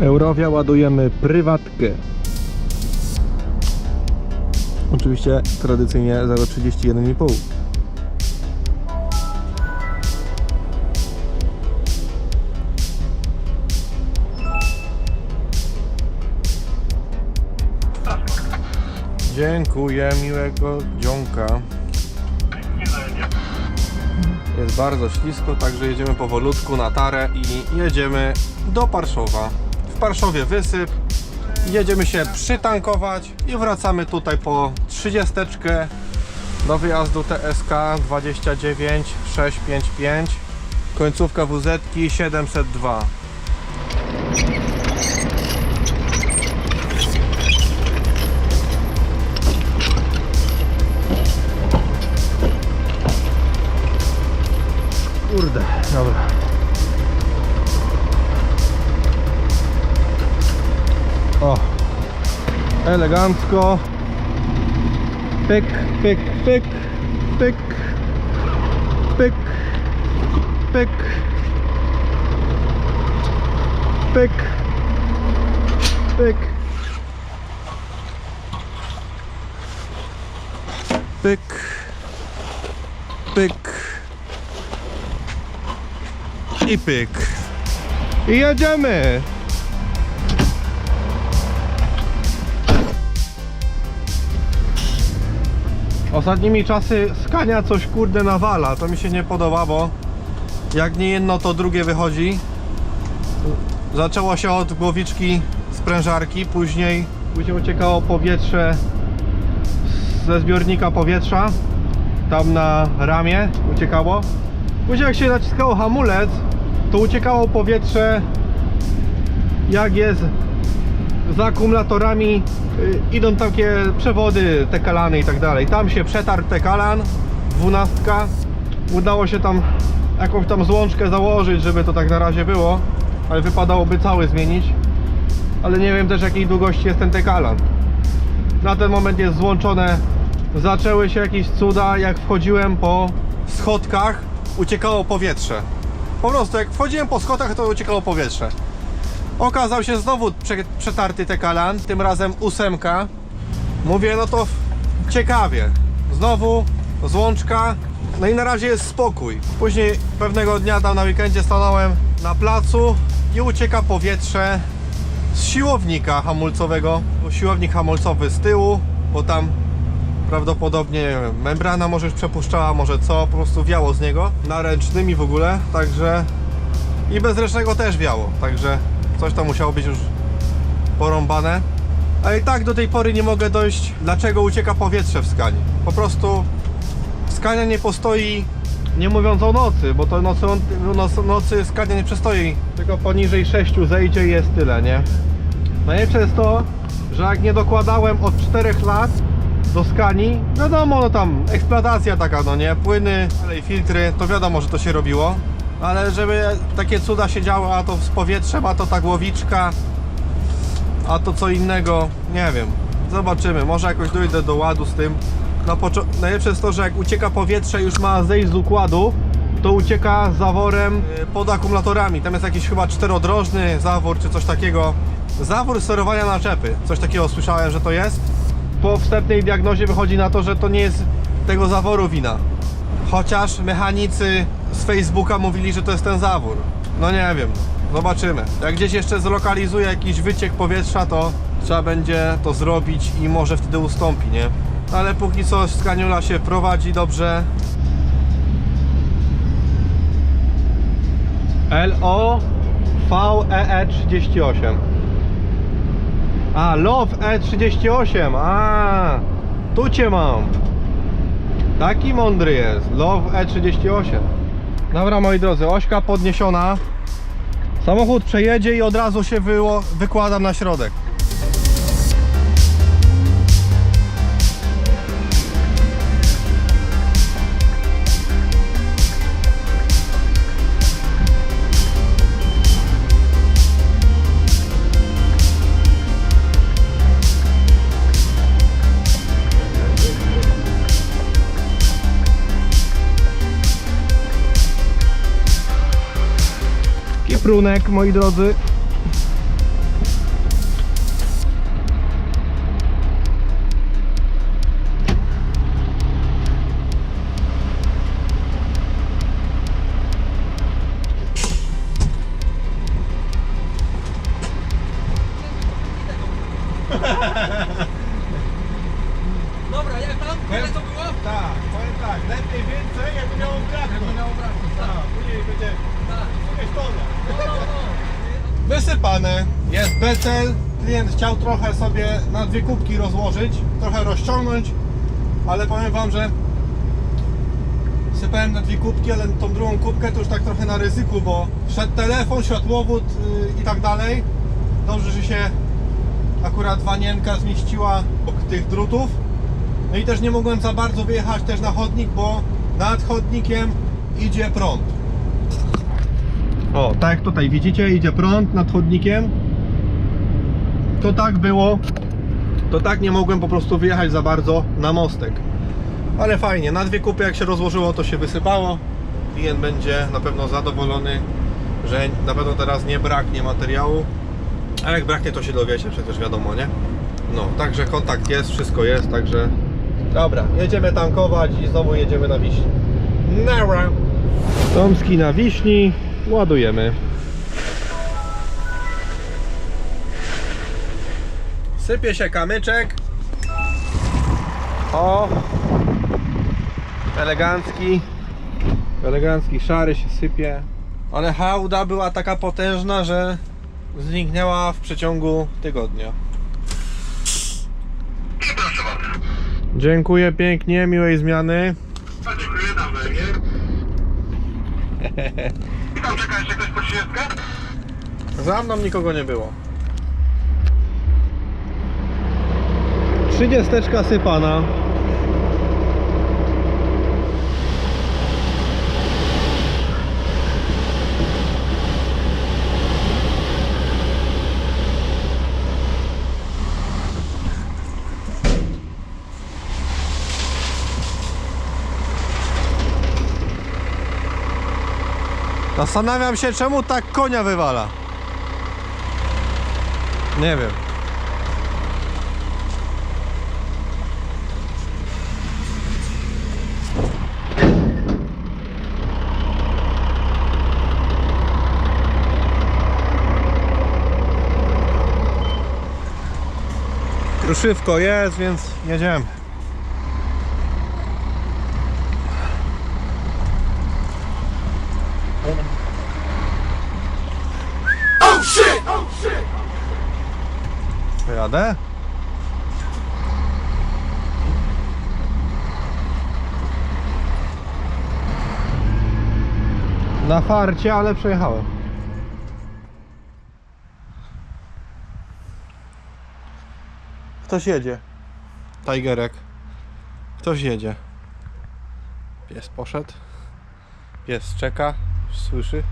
Eurowia ładujemy prywatkę. Oczywiście tradycyjnie 0,31,5. Dziękuję, miłego dzionka. Jest bardzo ślisko, także jedziemy powolutku na tarę i jedziemy do Parszowa. W Parszowie wysyp, jedziemy się przytankować i wracamy tutaj po 30 do wyjazdu TSK 29655 końcówka WZ 702 Kurde, dobra. O, elegancko. Pyk, pyk, pyk, pyk, pyk, pyk, pyk, pyk, pyk, pyk i pyk. I jedziemy! Ostatnimi czasy skania coś kurde nawala, to mi się nie podoba, bo jak nie jedno to drugie wychodzi. Zaczęło się od głowiczki sprężarki, później, później uciekało powietrze ze zbiornika powietrza, tam na ramię uciekało. Później jak się naciskało hamulec, to uciekało powietrze jak jest za akumulatorami y, idą takie przewody tekalany i tak dalej. Tam się przetarł tekalan, dwunastka. Udało się tam jakąś tam złączkę założyć, żeby to tak na razie było, ale wypadałoby cały zmienić. Ale nie wiem też jakiej długości jest ten tekalan. Na ten moment jest złączone. Zaczęły się jakieś cuda, jak wchodziłem po schodkach, uciekało powietrze. Po prostu jak wchodziłem po schodach, to uciekało powietrze. Okazał się znowu prze, przetarty tekalan, tym razem ósemka. Mówię, no to ciekawie. Znowu złączka. No i na razie jest spokój. Później pewnego dnia tam na weekendzie stanąłem na placu i ucieka powietrze z siłownika hamulcowego. Siłownik hamulcowy z tyłu, bo tam prawdopodobnie membrana może przepuszczała, może co, po prostu wiało z niego. Na ręcznym i w ogóle, także i bez też wiało, także coś tam musiało być już porąbane. Ale i tak do tej pory nie mogę dojść, dlaczego ucieka powietrze w skanie. Po prostu skania nie postoi, nie mówiąc o nocy, bo to nocy, nocy, nocy skania nie przestoi, tylko poniżej 6 zejdzie i jest tyle, nie? Najlepsze jest to, że jak nie dokładałem od 4 lat do skani, wiadomo, no tam eksploatacja taka, no nie, płyny, dalej filtry, to wiadomo, że to się robiło, ale żeby takie cuda się działy, a to z powietrzem, a to ta głowiczka, a to co innego, nie wiem, zobaczymy, może jakoś dojdę do ładu z tym. Na Najlepsze jest to, że jak ucieka powietrze, już ma zejść z układu, to ucieka zaworem y, pod akumulatorami. Tam jest jakiś chyba czterodrożny zawór czy coś takiego. Zawór sterowania naczepy. Coś takiego słyszałem, że to jest. Po wstępnej diagnozie wychodzi na to, że to nie jest tego zaworu wina. Chociaż mechanicy z Facebooka mówili, że to jest ten zawór. No nie wiem, zobaczymy. Jak gdzieś jeszcze zlokalizuje jakiś wyciek powietrza, to trzeba będzie to zrobić i może wtedy ustąpi, nie? Ale póki co skaniula się prowadzi dobrze. LO VEE 38 A, Love E38 A, tu cię mam Taki mądry jest. Love E38 Dobra moi drodzy, ośka podniesiona. Samochód przejedzie i od razu się wykładam na środek Kiprunek moi drodzy Wysypane, jest becel. Klient chciał trochę sobie na dwie kubki rozłożyć, trochę rozciągnąć, ale powiem wam, że sypałem na dwie kubki, ale tą drugą kubkę to już tak trochę na ryzyku, bo szedł telefon, światłowód yy, i tak dalej. Dobrze, że się akurat wanienka zmieściła obok tych drutów. No i też nie mogłem za bardzo wyjechać też na chodnik, bo nad chodnikiem idzie prąd. O, tak jak tutaj widzicie, idzie prąd nad chodnikiem. To tak było. To tak nie mogłem po prostu wyjechać za bardzo na mostek. Ale fajnie, na dwie kupy jak się rozłożyło, to się wysypało. Klient będzie na pewno zadowolony, że na pewno teraz nie braknie materiału. A jak braknie, to się dowiecie, przecież wiadomo, nie? No, także kontakt jest, wszystko jest, także... Dobra, jedziemy tankować i znowu jedziemy na Wiśni. Nara! Tomski na Wiśni, ładujemy. Sypie się kamyczek. O! Elegancki. Elegancki, szary się sypie. Ale hałda była taka potężna, że zniknęła w przeciągu tygodnia. I proszę bardzo. Dziękuję pięknie, miłej zmiany. A dziękuję nawzajem. I tam czeka jeszcze ktoś po 30? Za mną nikogo nie było. Trzydziesteczka sypana. Zastanawiam się, czemu tak konia wywala. Nie wiem. Kruszywko jest, więc jedziemy. Wyjadę? Na farcie, ale przejechałem. Ktoś jedzie. Tigerek. Ktoś jedzie. Pies poszedł. Pies czeka, słyszy.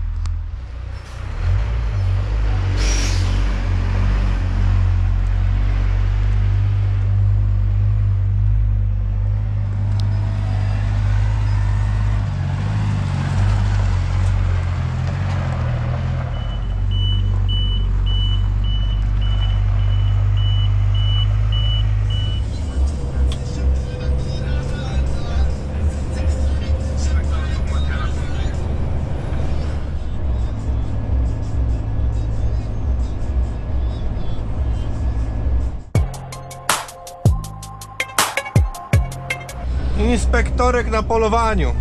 Inspektorek na polowaniu.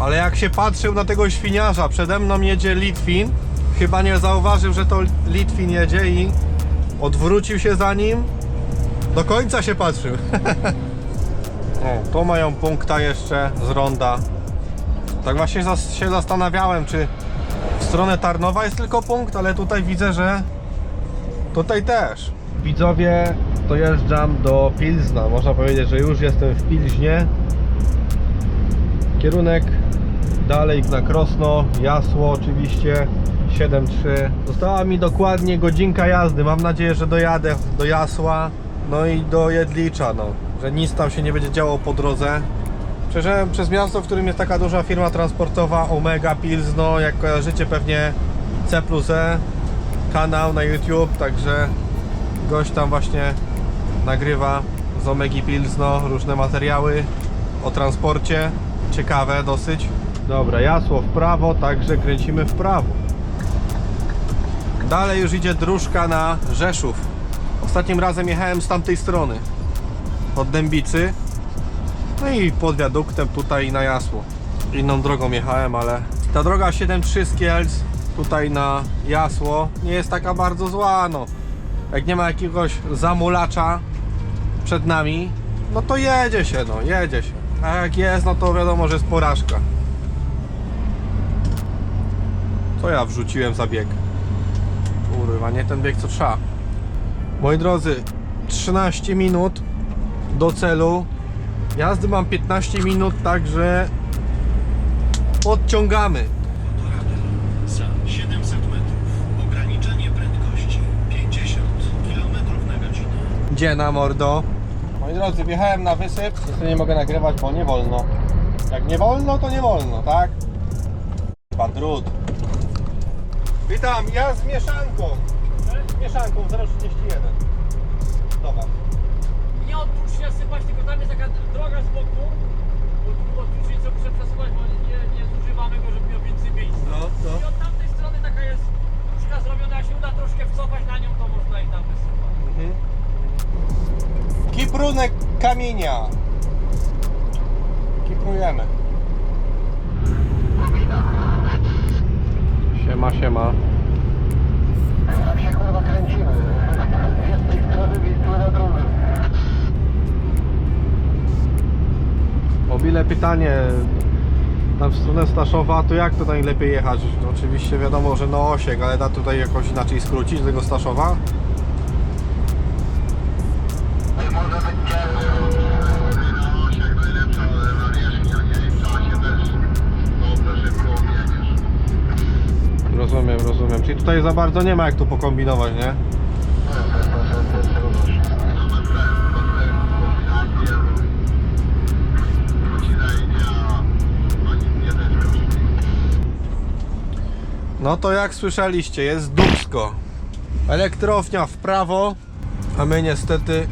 Ale jak się patrzył na tego świniarza, przede mną jedzie Litwin. Chyba nie zauważył, że to Litwin jedzie i odwrócił się za nim. Do końca się patrzył. o, to mają punkta jeszcze z ronda. Tak właśnie zas- się zastanawiałem, czy w stronę Tarnowa jest tylko punkt, ale tutaj widzę, że Tutaj też. Widzowie, dojeżdżam do Pilzna. Można powiedzieć, że już jestem w Pilźnie. Kierunek dalej na Krosno, Jasło oczywiście 7.3. Została mi dokładnie godzinka jazdy. Mam nadzieję, że dojadę do Jasła, no i do Jedlicza, no. Że nic tam się nie będzie działo po drodze. Przejeżdżałem przez miasto, w którym jest taka duża firma transportowa Omega Pilzno, jak kojarzycie pewnie C E kanał na YouTube, także gość tam właśnie nagrywa z Omegi Pilzno różne materiały o transporcie, ciekawe dosyć. Dobra, jasło w prawo, także kręcimy w prawo. Dalej już idzie dróżka na Rzeszów. Ostatnim razem jechałem z tamtej strony. Od Dębicy. No i pod wiaduktem tutaj na Jasło. Inną drogą jechałem, ale ta droga 7.3 z Kielc tutaj na Jasło nie jest taka bardzo zła, no. Jak nie ma jakiegoś zamulacza przed nami, no to jedzie się, no, jedzie się. A jak jest, no to wiadomo, że jest porażka. Co ja wrzuciłem za bieg? Kurwa, nie ten bieg co trzeba. Moi drodzy, 13 minut do celu. Jazdy mam 15 minut, także podciągamy. Gdzie na mordo? Moi drodzy, wjechałem na wysyp. Niestety nie mogę nagrywać, bo nie wolno. Jak nie wolno, to nie wolno, tak? Chyba drut. Witam, ja z mieszanką. Z mieszanką 031. Dobra. Nie odpuść się sypać, tylko tam jest taka droga z boku. Bo tu odpuść się co muszę przesuwać, bo nie, nie zużywamy go, żeby miał więcej miejsca. No, no. I od tamtej strony taka jest dróżka zrobiona, jak się uda troszkę wcofać na nią, to można i tam wysypać. Mhm. Kiprunek kamienia. Kiprujemy. Siema, siema. Tak się kurwa kręcimy. Z jednej strony na pytanie tam w stronę Staszowa, to jak to najlepiej jechać? Oczywiście wiadomo, że na Osiek, ale da tutaj jakoś inaczej skrócić do tego Staszowa? Czyli tutaj za bardzo nie ma jak tu pokombinować, nie? No to jak słyszeliście, jest dubsko. Elektrownia w prawo, a my niestety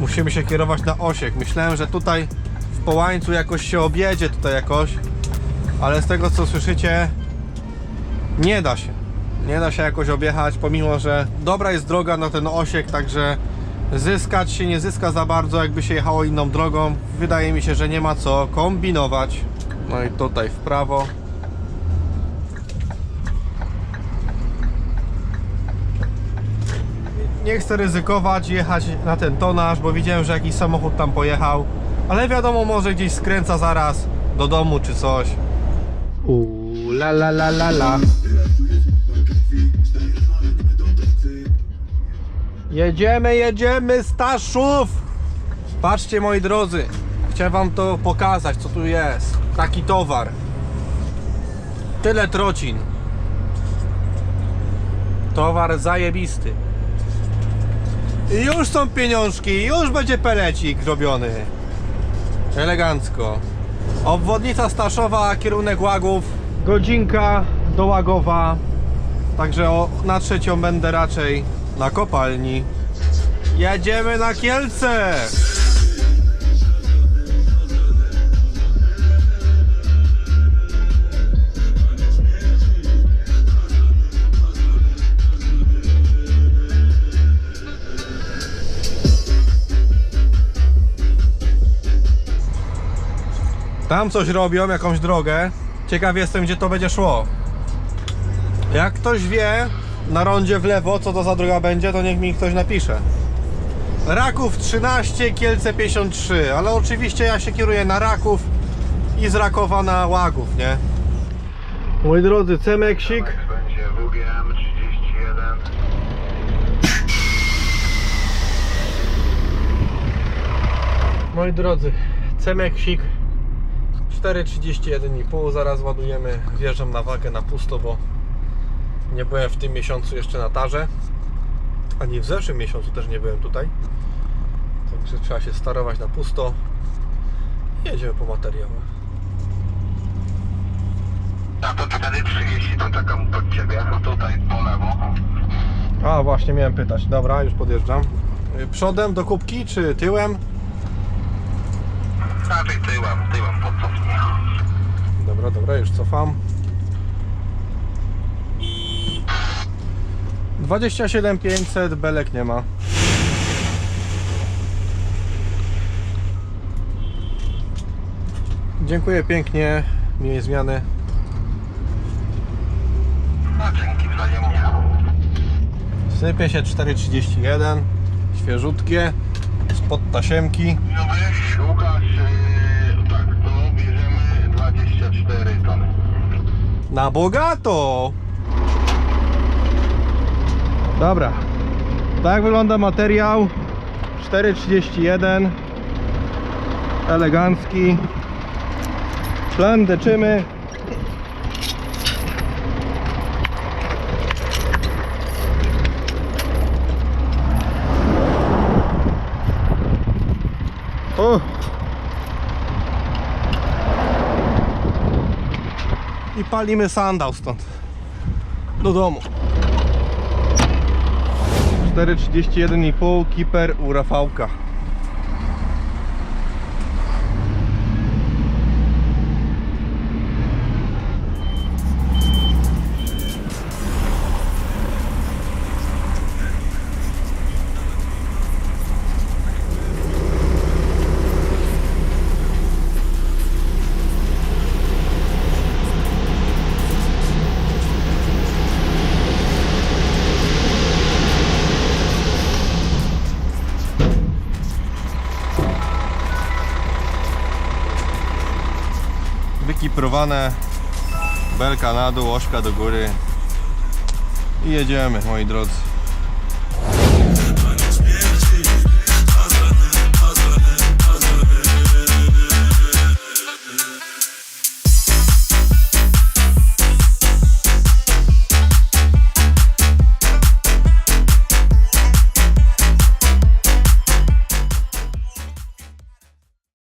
musimy się kierować na Osiek. Myślałem, że tutaj w Połańcu jakoś się objedzie tutaj jakoś, ale z tego co słyszycie, nie da się. Nie da się jakoś objechać, pomimo że dobra jest droga na ten Osiek, także zyskać się nie zyska za bardzo, jakby się jechało inną drogą. Wydaje mi się, że nie ma co kombinować. No i tutaj w prawo. nie chcę ryzykować, jechać na ten tonaż, bo widziałem, że jakiś samochód tam pojechał. Ale wiadomo, może gdzieś skręca zaraz do domu czy coś. Uuu, la la la la la. Jedziemy, jedziemy, Staszów! Patrzcie moi drodzy, chciałem wam to pokazać, co tu jest. Taki towar. Tyle trocin. Towar zajebisty. I już są pieniążki, już będzie pelecik robiony. Elegancko. Obwodnica Staszowa, kierunek Łagów. Godzinka do Łagowa. Także o, na trzecią będę raczej na kopalni. Jedziemy na Kielce! Tam coś robią, jakąś drogę. Ciekaw jestem, gdzie to będzie szło. Jak ktoś wie na rondzie w lewo, co to za droga będzie, to niech mi ktoś napisze. Raków 13, Kielce 53, ale oczywiście ja się kieruję na Raków i z Rakowa na Łagów, nie? Moi drodzy, Cemeksik. Będzie WGM 31. Moi drodzy, Cemeksik 4,31,5 zaraz ładujemy, wjeżdżam na wagę na pusto, bo nie byłem w tym miesiącu jeszcze na tarze ani w zeszłym miesiącu też nie byłem tutaj także trzeba się starować na pusto jedziemy po materiał A to 430 to czekam pod ciebie. Tutaj po lewo. a właśnie miałem pytać, dobra już podjeżdżam Y, przodem do kubki czy tyłem? Raczej tyłem, tyłem podcofnie. dobra, dobra, już cofam 27 500, belek nie ma. Dziękuję pięknie, miłej zmiany. Sypie się 4,31, świeżutkie, spod tasiemki. No weź Łukasz, yy, tak, to bierzemy 24 tony. Na bogato! Dobra, tak wygląda materiał. 4,31 elegancki. Plan deczymy o! I palimy sandał stąd. Do domu 4,31,5 kiper u Rafałka wykiprowane belka na dół, ośka do góry. I jedziemy moi drodzy